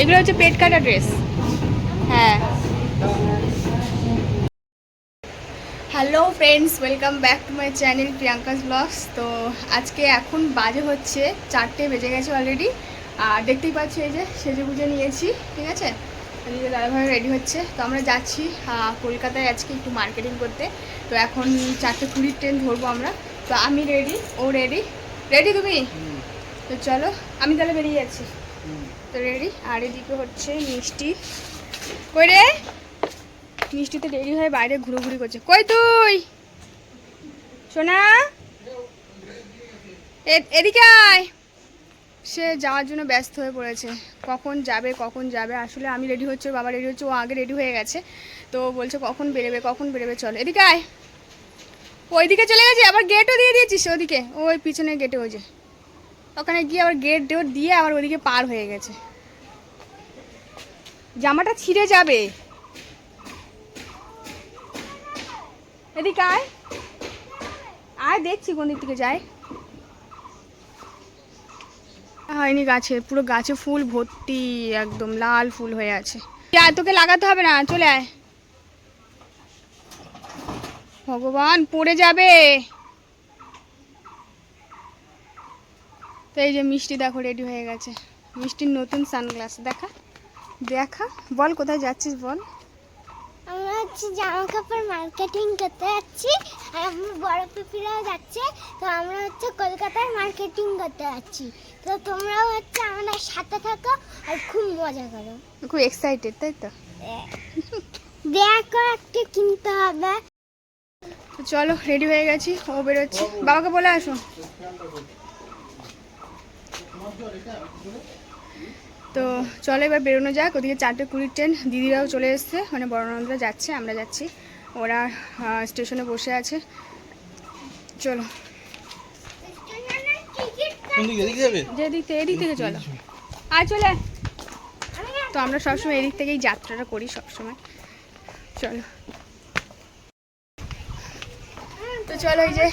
এগুলো হচ্ছে পেট কাটা ড্রেস। হ্যাঁ। Hello friends welcome back to my channel Priyanka's blogs. তো আজকে এখন বাজে হচ্ছে চারটে বেজে গেছে অলরেডি আর দেখতেই পাচ্ছি এই যে সেজে গুজে নিয়েছি ঠিক আছে? এদিকে দাদাভাই রেডি হচ্ছে। তো আমরা যাচ্ছি কলকাতায় আজকে একটু মার্কেটিং করতে। তো এখন চারটে কুড়ির ট্রেন ধরবো আমরা। তো আমি রেডি ও রেডি রেডি তুমি? তো চলো আমি তাহলে বেরিয়ে যাচ্ছি। তো রেডি আর এদিকে হচ্ছে মিষ্টি। কই রে? মিষ্টিতে রেডি হয়ে, বাইরে ঘুরোঘুরি করছে। কই তুই? সোনা? এদিকে আয়। সে যাওয়ার জন্য ব্যস্ত হয়ে পড়েছে। কখন যাবে কখন যাবে? আসলে আমি রেডি হচ্ছে বাবা রেডি হচ্ছে, ও আগে রেডি হয়ে গেছে। তো বলছে, কখন বেরোবে কখন বেরোবে, চল। এদিকে আয়। ওইদিকে চলে গেছে, আবার গেটও দিয়ে দিয়েছিস ওদিকে। ওই পিছনে গেটে ওই যে। ওখানে গিয়ে আবার গেট টেট দিয়ে আবার ওদিকে পার হয়ে গেছে। জামাটা ছিঁড়ে যাবে। এদিকে আয়। আয়, দেখছি কোন দিক থেকে যায়। হয়নি গাছে, পুরো গাছে ফুল ভর্তি, একদম লাল ফুল হয়ে আছে। আর তোকে লাগাতে হবে না, চলে আয়। ভগবান, পড়ে যাবে। এই যে মিষ্টি দেখো রেডি হয়ে গেছে। মিষ্টির নতুন সানগ্লাস দেখা। দেখা। বল কোথায় যাচ্ছিস বল? আমরা হচ্ছে জামা কাপড় মার্কেটিং করতে যাচ্ছি। আর আমার বড় পিপিরাও যাচ্ছে। তো আমরা হচ্ছে কলকাতায় মার্কেটিং করতে যাচ্ছি। তো তোমরাও হচ্ছে আমাদের সাথে থাকো আর খুব মজা করো। খুব এক্সাইটেড তাই তো? দেখো একটা কিনতে হবে। চলো রেডি হয়ে গেছি। ও বেরোচ্ছে। বাবাকে বলে আসো। তো চলো এবার বেরোনো যাক ওদিকে চারটে কুড়ির ট্রেন দিদিরাও চলে এসছে মানে বড়নন্দরা যাচ্ছে আমরা যাচ্ছি। ওরা স্টেশনে বসে আছে। চলো। যেদিক এদিক থেকে চলো। আর চলে। তো আমরা সবসময় এদিক থেকেই যাত্রাটা করি সবসময়। চলো। তো চলো এই যে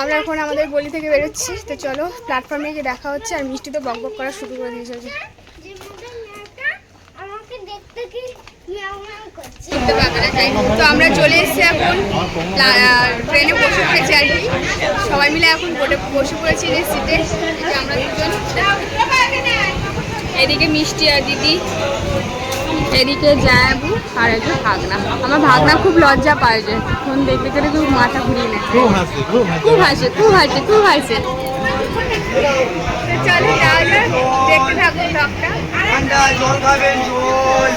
আমরা এখন আমাদের গলি থেকে বেরোচ্ছি। তো চলো প্ল্যাটফর্মে গিয়ে দেখা হচ্ছে আর মিষ্টি তো বক বক করা শুরু করে দিয়েছে। তো আমরা চলে এসেছি এখন ট্রেনে বসে পড়েছি আর কি। সবাই মিলে এখন বসে পড়েছি সিটে আমরা দুজন। এদিকে মিষ্টি আর দিদি। এদিকে জায়াবু আর একটা ভাগনা। আমার ভাগনা খুব লজ্জা পায় যে ফোন দেখতে গেলে খুব মাথা ঘুরিয়ে নেয়। খুব হাসে খুব হাসি। খুব হাসে খুব হাসে চলো দেখতে থাকুন ব্লগটা। জল খাবেন জল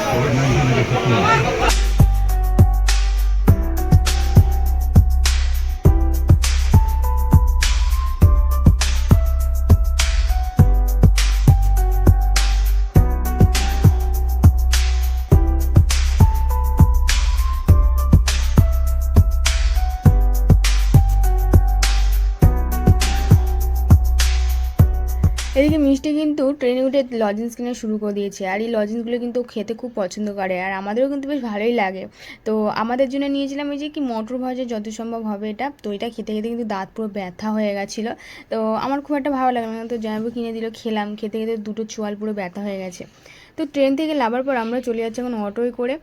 এদিকে মিষ্টি কিন্তু ট্রেনে উঠে লজেন্স কিনে শুরু করে দিয়েছে। আর এই লজেন্সগুলো কিন্তু খেতে খুব পছন্দ করে আর আমাদেরও কিন্তু বেশ ভালোই লাগে। তো আমাদের জন্য নিয়েছিলাম এই যে কি মটর ভাজা যত সম্ভব হবে এটা। তো এটা খেতে খেতে কিন্তু দাঁত পুরো ব্যথা হয়ে গেছিল। তো আমার খুব একটা ভালো লাগল না। তো জয়াবু কিনে দিল, খেলাম। খেতে খেতে দুটো চোয়াল পুরো ব্যথা হয়ে গেছে। তো ট্রেন থেকে লাভার পর আমরা চলে যাচ্ছি এখন অটোয় করে।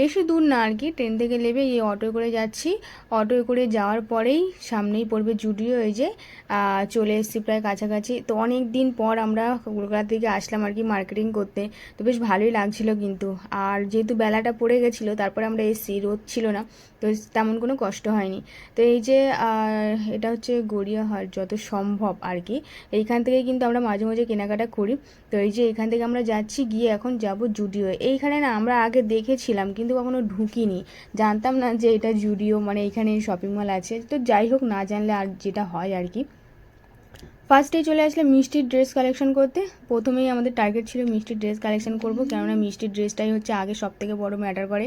বেশি দূর না আর কি, ট্রেন থেকে নেবে এই অটোয় করে যাচ্ছি। অটোয় করে যাওয়ার পরেই সামনেই পড়বে জুডিও, এই যে চলে এসেছি প্রায় কাছাকাছি। তো অনেক দিন পর আমরা কলকাতা থেকে আসলাম আর কি মার্কেটিং করতে। তো বেশ ভালোই লাগছিল কিন্তু। আর যেহেতু বেলাটা পড়ে গেছিল, তারপরে আমরা এসেছি, রোদ ছিল না। তো তেমন কোনো কষ্ট হয়নি। তো এই যে এটা হচ্ছে গড়িয়াহাট যত সম্ভব আর কি। এইখান থেকে কিন্তু আমরা মাঝে মাঝে কেনাকাটা করি। তো এই যে এখান থেকে আমরা যাচ্ছি, গিয়ে এখন যাব জুডিও। এইখানে না আমরা আগে দেখেছিলাম, কিন্তু কখনো ঢুকিনি। জানতাম না যে এটা জুডিও মানে এখানে শপিং মল আছে। তো যাই হোক, না জানলে আর যেটা হয় আর কি। ফার্স্টেই চলে আসলাম মিষ্টির ড্রেস কালেকশন করতে। প্রথমেই আমাদের টার্গেট ছিল মিষ্টির ড্রেস কালেকশন করব। কেননা মিষ্টির ড্রেসটাই হচ্ছে আগে সব থেকে বড় ম্যাটার করে।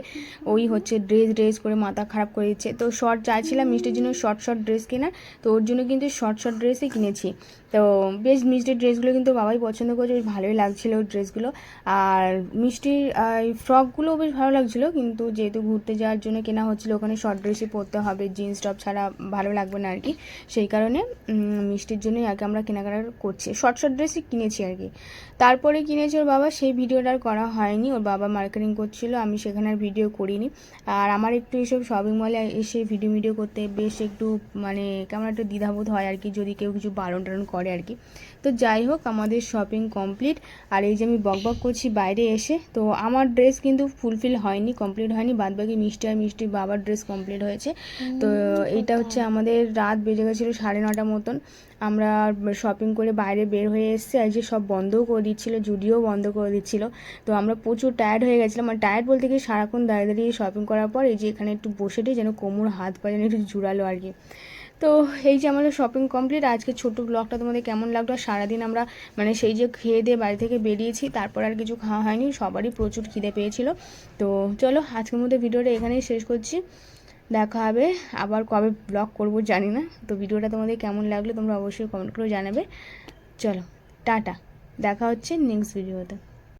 ওই হচ্ছে ড্রেস ড্রেস করে মাথা খারাপ করে দিচ্ছে। তো শর্ট চাইছিলাম মিষ্টির জন্য শর্ট শর্ট ড্রেস কেনার। তো ওর জন্য কিন্তু শর্ট শর্ট ড্রেসই কিনেছি। তো বেশ মিষ্টির ড্রেসগুলো কিন্তু বাবাই পছন্দ করেছে, বেশ ভালোই লাগছিল ওর ড্রেসগুলো আর মিষ্টির ফ্রকগুলোও বেশ ভালো লাগছিল। কিন্তু যেহেতু ঘুরতে যাওয়ার জন্য কেনা হচ্ছিল, ওখানে শর্ট ড্রেসই পরতে হবে। জিন্স টপ ছাড়া ভালো লাগবে না আর কি। সেই কারণে মিষ্টির জন্যই আগে আমরা কেনাকাটা করছি। শর্ট শর্ট ড্রেসই কিনেছি আর কি। তারপরে কিনেছে ওর বাবা সেই ভিডিওটা আর করা হয়নি। ওর বাবা মার্কেটিং করছিল আমি সেখানে আর ভিডিও করিনি। আর আমার একটু এইসব শপিং মলে এসে ভিডিও ভিডিও করতে বেশ একটু মানে কেমন একটা দ্বিধাবোধ হয় আর কি যদি কেউ কিছু বারণ টারণ করে আর কি। তো যাই হোক আমাদের শপিং কমপ্লিট আর এই যে আমি বক বক করছি বাইরে এসে তো আমার ড্রেস কিন্তু ফুলফিল হয়নি কমপ্লিট হয়নি। বাদবাকি মিষ্টি আর মিষ্টি বাবার ড্রেস কমপ্লিট হয়েছে। তো এইটা হচ্ছে আমাদের রাত বেজে গেছিল সাড়ে নটা মতন। আমরা শপিং করে বাইরে বের হয়ে এসেছি আর যে সব বন্ধও করে দিচ্ছিল জুডিও বন্ধ করে দিচ্ছিল। তো আমরা প্রচুর টায়ার্ড হয়ে গেছিলাম। আর টায়ার্ড বলতে কি, সারাক্ষণ দাঁড়িয়ে দাঁড়িয়ে শপিং করার পর এই যে এখানে একটু বসে টিয়ে যেন কোমর, হাত পা যেন একটু জুড়ালো আর কি। তো এই যে আমাদের শপিং কমপ্লিট আজকে ছোটো ব্লগটা তোমাদের কেমন লাগল? আর সারাদিন আমরা মানে সেই যে খেয়ে দিয়ে বাড়ি থেকে বেরিয়েছি, তারপর আর কিছু খাওয়া হয়নি, সবারই প্রচুর খিদে পেয়েছিল। তো চলো আজকের মধ্যে ভিডিওটা এখানেই শেষ করছি। দেখা হবে। আবার কবে ব্লগ করব জানি না। তো ভিডিওটা তোমাদের কেমন লাগল তোমরা অবশ্যই কমেন্ট করে জানাবে। চলো, টাটা। দেখা হচ্ছে নেক্সট ভিডিওতে